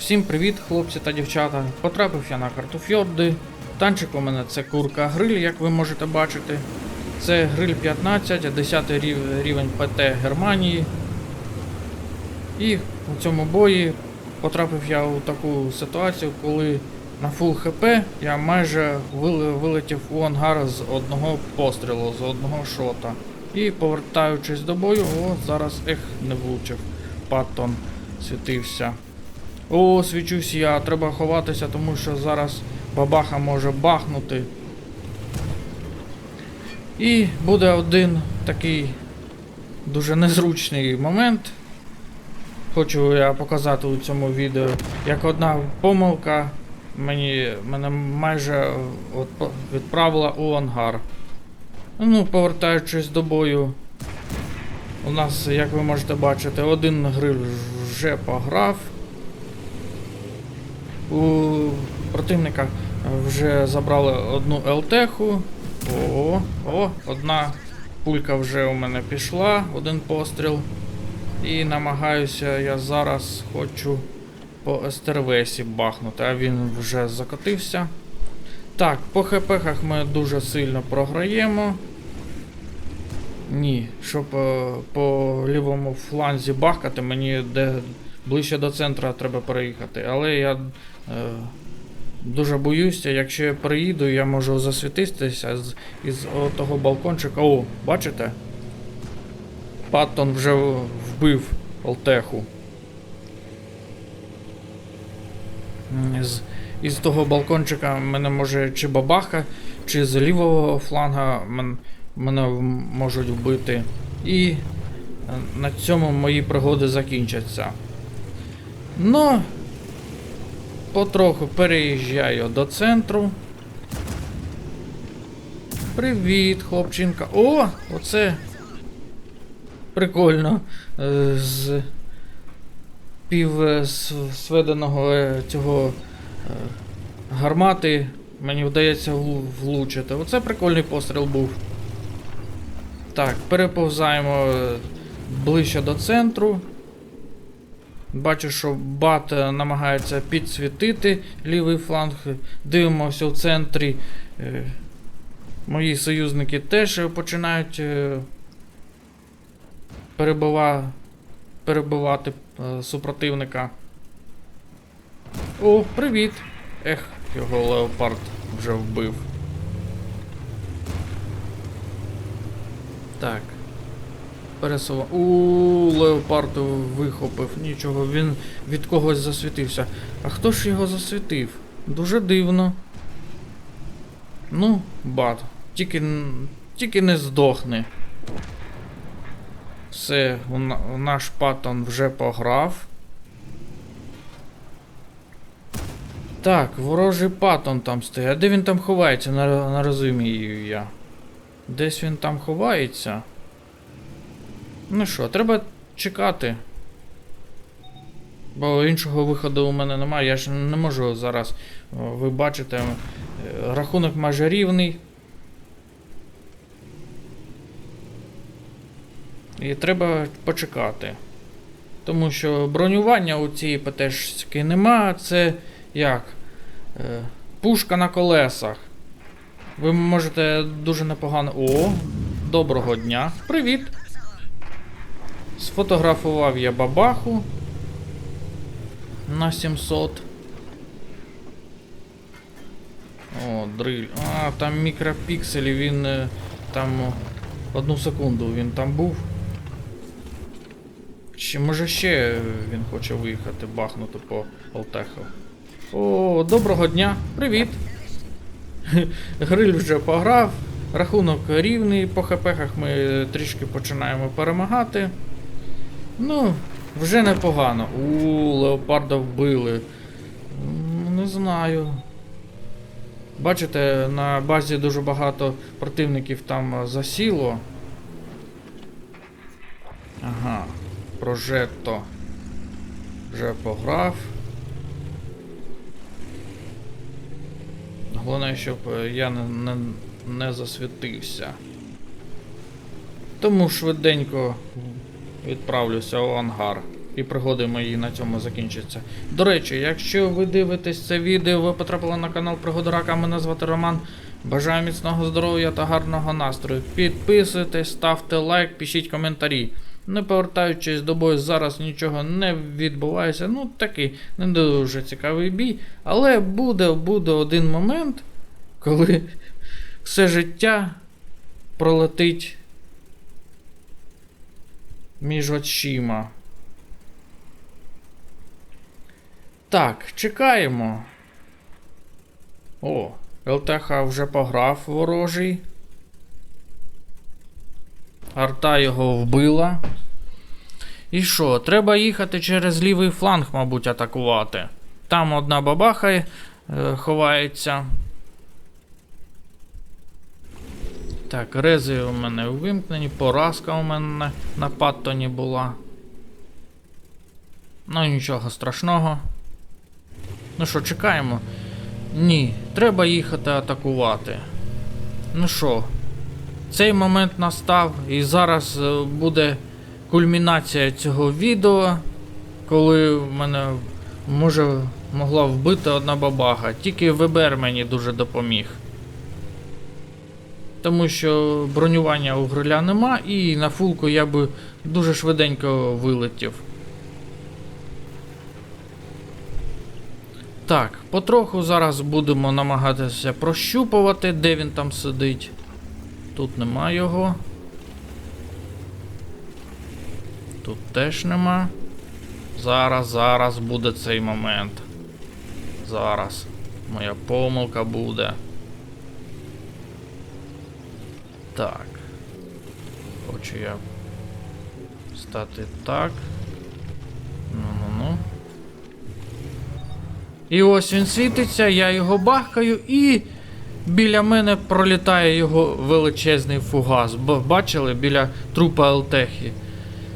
Всім привіт, хлопці та дівчата. Потрапив я на карту Фьорди. Танчик у мене це курка гриль, як ви можете бачити. Це гриль 15, 10 рів- рівень ПТ Германії. І у цьому бої потрапив я у таку ситуацію, коли на фул ХП я майже вилетів у ангар з одного пострілу, з одного шота. І повертаючись до бою, о, зараз ех, не влучив. Паттон світився. О, свічусь я, треба ховатися, тому що зараз бабаха може бахнути. І буде один такий дуже незручний момент. Хочу я показати у цьому відео, як одна помилка мені, мене майже відправила у ангар. Ну, повертаючись до бою, у нас, як ви можете бачити, один гриль вже пограв. У противника вже забрали одну ЛТху. О, о, одна пулька вже у мене пішла, один постріл. І намагаюся я зараз хочу по СТРВСі бахнути, а він вже закотився. Так, по ХПХах ми дуже сильно програємо. Ні, щоб е, по лівому фланзі бахкати, мені де ближче до центру треба переїхати. Але я дуже боюся, якщо я приїду, я можу засвітитися з, із того балкончика. О, бачите? Паттон вже вбив Олтеху. З, із того балкончика мене може чи бабаха, чи з лівого фланга мен, мене можуть вбити. І е, на цьому мої пригоди закінчаться. Ну, потроху переїжджаю до центру. Привіт, хлопчинка. О, оце прикольно. Е, З пів е, сведеного е, цього гармати мені вдається влучити. Оце прикольний постріл був. Так, переповзаємо ближче до центру. Бачу, що бат е, намагається підсвітити лівий фланг. Дивимося в центрі. Е, Мої союзники теж починають е, перебива... перебивати супротивника. О, привіт! Ех, його леопард вже вбив. Так. Пересува. У леопард вихопив. Нічого, він від когось засвітився. А хто ж його засвітив? Дуже дивно. Ну, бат. Тільки, тільки не здохни. Все, наш паттон вже пограв. Так, ворожий паттон там стоїть. А де він там ховається, не розумію я. Десь він там ховається. Ну що, треба чекати. Бо іншого виходу у мене немає. Я ж не можу зараз. Ви бачите, е, рахунок майже рівний. І треба почекати. Тому що бронювання у цієї ПТшки нема. Це як? Е, пушка на колесах. Ви можете дуже непогано. О, доброго дня. Привіт! Сфотографував я бабаху на 700. О, дриль. А, там мікропікселі, він е, там одну секунду він там був. Чи може ще він хоче виїхати, бахнути по Алтеху? О, доброго дня! Привіт! Гриль вже пограв, рахунок рівний, по хпхах ми трішки починаємо перемагати. Ну, вже непогано. У, леопарда вбили. Не знаю. Бачите, на базі дуже багато противників там засіло. Ага, прожетто. Вже пограв. Головне, щоб е, я не, не, не засвітився. Тому швиденько відправлюся у ангар. І пригоди мої на цьому закінчаться. До речі, якщо ви дивитесь це відео, ви потрапили на канал Пригоди Рака, мене звати Роман. Бажаю міцного здоров'я та гарного настрою. Підписуйтесь, ставте лайк, пишіть коментарі. Не повертаючись до бою, зараз нічого не відбувається. Ну такий не дуже цікавий бій. Але буде, буде один момент, коли все життя пролетить між очима. Так, чекаємо. О, ЛТХ вже пограв ворожий. Арта його вбила. І що, треба їхати через лівий фланг, мабуть, атакувати. Там одна бабаха е, ховається. Так, рези у мене вимкнені, поразка у мене на паттоні була. Ну нічого страшного. Ну що, чекаємо? Ні, треба їхати атакувати. Ну що, цей момент настав, і зараз е, буде кульмінація цього відео, коли мене може могла вбити одна бабага. Тільки ВБР мені дуже допоміг. Тому що бронювання у гриля нема, і на фулку я би дуже швиденько вилетів. Так, потроху зараз будемо намагатися прощупувати, де він там сидить. Тут нема його. Тут теж нема. Зараз, зараз буде цей момент. Зараз. Моя помилка буде. Так. Хочу я стати так. Ну-ну-ну. І ось він світиться, я його бахкаю і біля мене пролітає його величезний фугас. Бачили біля трупа Елтехи.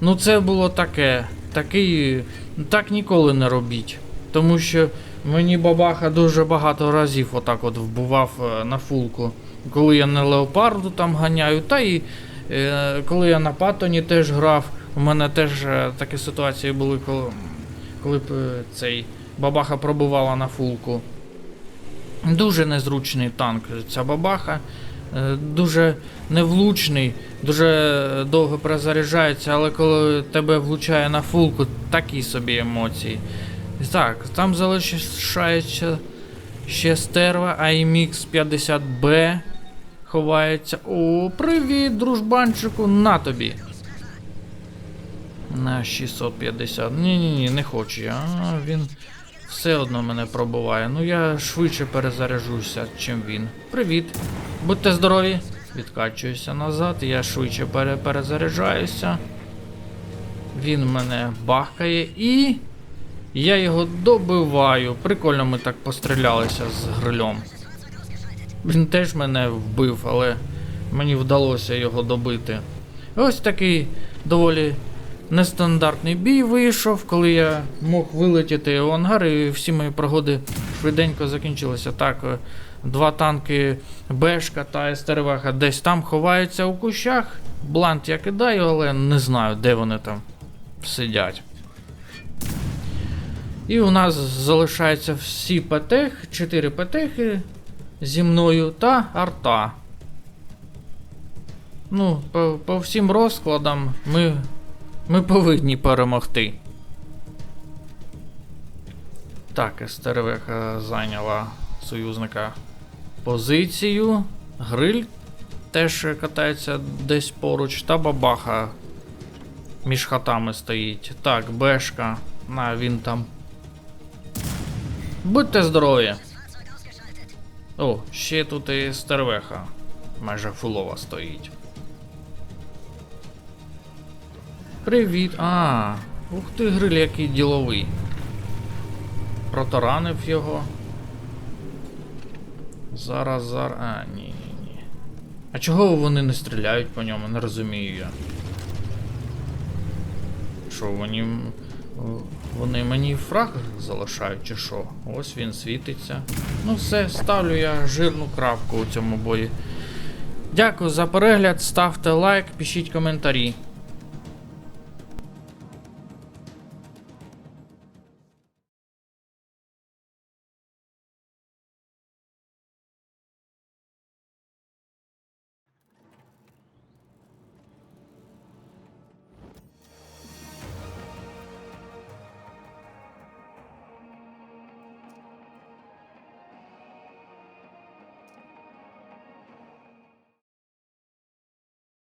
Ну це було таке. Такий. Так ніколи не робіть. Тому що мені бабаха дуже багато разів отак от вбивав е, на фулку. Коли я на леопарду там ганяю, та і е, коли я на патоні теж грав, у мене теж е, такі ситуації були, коли, коли е, цей бабаха пробувала на фулку. Дуже незручний танк ця бабаха. Е, Дуже невлучний, дуже довго перезаряджається, але коли тебе влучає на фулку, такі собі емоції. Так, там залишається ще стерва IMX 50B. Ховається. О, привіт, дружбанчику, на тобі. На 650. Ні-ні-ні, не хочу я. Він все одно мене пробуває. Ну я швидше перезаряжуся, чим він. Привіт. Будьте здорові. Відкачуюся назад, я швидше пере перезаряджаюся. Він мене бахкає і. Я його добиваю. Прикольно ми так пострілялися з грилем. Він теж мене вбив, але мені вдалося його добити. Ось такий доволі нестандартний бій вийшов, коли я мог вилетіти у ангар, і всі мої пригоди швиденько закінчилися. Так, два танки Бешка та Естерваха десь там ховаються у кущах. Блант я кидаю, але не знаю, де вони там сидять. І у нас залишаються всі ПТХ, 4 ПТХи зі мною та арта. Ну, по, по всім розкладам ми, ми повинні перемогти. Так, Естервеха зайняла союзника позицію. Гриль теж катається десь поруч, та бабаха між хатами стоїть. Так, Бешка. На, він там. Будьте здорові! О, ще тут і стервеха. Майже фулова стоїть. Привіт. А, ух ти, гриль, який діловий. Протаранив його. Зараз, зараз. А, ні, ні, ні. А чого вони не стріляють по ньому? Не розумію я. Що, вони. Вони мені фраг залишають, чи що? Ось він світиться. Ну все, ставлю я жирну крапку у цьому бої. Дякую за перегляд, ставте лайк, пишіть коментарі.